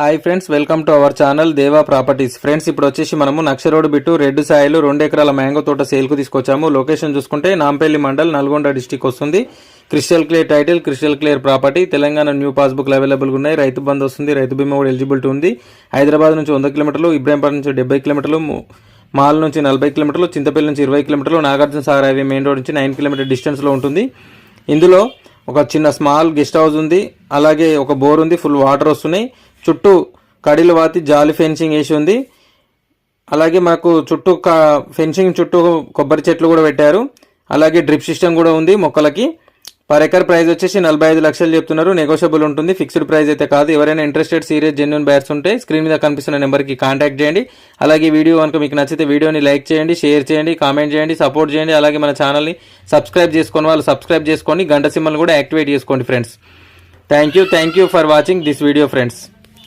Hi friends welcome to our channel Deva properties. Friends ఇప్పుడు వచ్చేసి మనము నక్ష రోడ్ బిట్టు రెడ్ సాయిలు రెండు ఎకరాల మ్యాంగో తోట సేల్కు తీసుకొచ్చాము. లొకేషన్ చూసుకుంటే నాంపల్లి మండల్ నల్గొండ డిస్టిక్ వస్తుంది. Crystal clear title crystal clear property. Telangana new పాస్బుక్లు అవైలబుల్గా ఉన్నాయి. రైతు బంద్ వస్తుంది రైతు బీమా కూడా ఎలిజిబిలిటీ ఉంది. హైదరాబాద్ నుంచి వంద కిలోమీటర్లు ఇబ్రాహింపేట నుంచి డెబ్బై కిలోమీటర్లు మాల్ నుంచి నలభై కిలోమీటర్లు చింతపల్లి నుంచి ఇరవై కిలోమీటర్లు Nagarjuna Sagar highway main road నుంచి నైన్ కిలోమీటర్ డిస్టెన్స్లో ఉంటుంది. ఇందులో ఒక చిన్న స్మాల్ గెస్ట్ హౌస్ ఉంది అలాగే ఒక బోర్ ఉంది ఫుల్ వాటర్ వస్తున్నాయి. చుట్టూ కడిలు వాతి జాలి ఫెన్సింగ్ వేసి ఉంది. అలాగే మనకు చుట్టూ ఫెన్సింగ్ చుట్టూ కొబ్బరి చెట్లు కూడా పెట్టారు. అలాగే డ్రిప్ సిస్టమ్ కూడా ఉంది మొక్కలకి. పర్ ఎకర్ ప్రైస్ వచ్చేసి నలభై ఐదు లక్షలు చెప్తున్నారు. నెగోషియబుల్ ఉంటుంది. ఫిక్స్డ్ ప్రైస్ అయితే కాదు. ఎవరైనా ఇంట్రెస్టెడ్ సీరియస్ జెన్యున్ బ్యాట్స్ ఉంటే స్క్రీన్ మీద కనిపిస్తున్న నెంబర్కి కాంటాక్ట్ చేయండి. అలాగే వీడియో కనుక మీకు నచ్చితే వీడియోని లైక్ చేయండి షేర్ చేయండి కామెంట్ చేయండి సపోర్ట్ చేయండి. అలాగే మన ఛానల్ని సబ్స్క్రైబ్ చేసుకొని వాళ్ళు సబ్స్క్రైబ్ చేసుకోండి గంట సింబల్ కూడా యాక్టివేట్ చేసుకోండి friends thank you thank you for watching this video friends